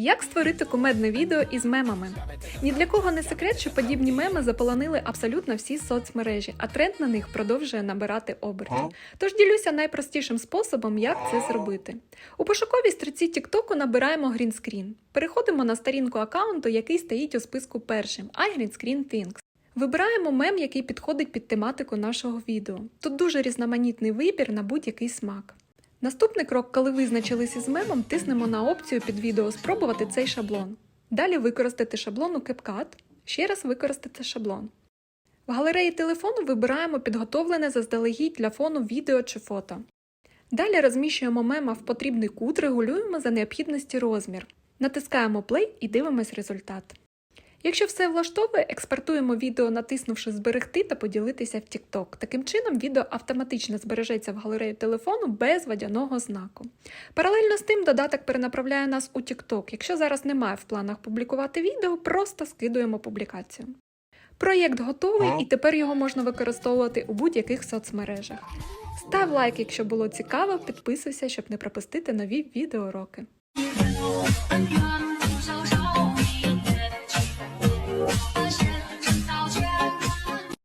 Як створити кумедне відео із мемами? Ні для кого не секрет, що подібні меми заполонили абсолютно всі соцмережі, а тренд на них продовжує набирати оберти. Тож ділюся найпростішим способом, як це зробити. У пошуковій строці TikTok набираємо грінскрін. Переходимо на сторінку аккаунту, який стоїть у списку першим iGreenScreen Things. Вибираємо мем, який підходить під тематику нашого відео. Тут дуже різноманітний вибір на будь-який смак. Наступний крок, коли визначились із мемом, тиснемо на опцію під відео Спробувати цей шаблон. Далі використати шаблон у CapCut, ще раз використати шаблон. В галереї телефону вибираємо підготовлене заздалегідь для фону відео чи фото. Далі розміщуємо мема в потрібний кут, регулюємо за необхідності розмір. Натискаємо Play і дивимось результат. Якщо все влаштовує, експортуємо відео, натиснувши Зберегти та поділитися в TikTok. Таким чином, відео автоматично збережеться в галерею телефону без водяного знаку. Паралельно з тим, додаток перенаправляє нас у TikTok. Якщо зараз немає в планах публікувати відео, просто скидуємо публікацію. Проєкт готовий і тепер його можна використовувати у будь-яких соцмережах. Став лайк, якщо було цікаво, підписуйся, щоб не пропустити нові відеоуроки.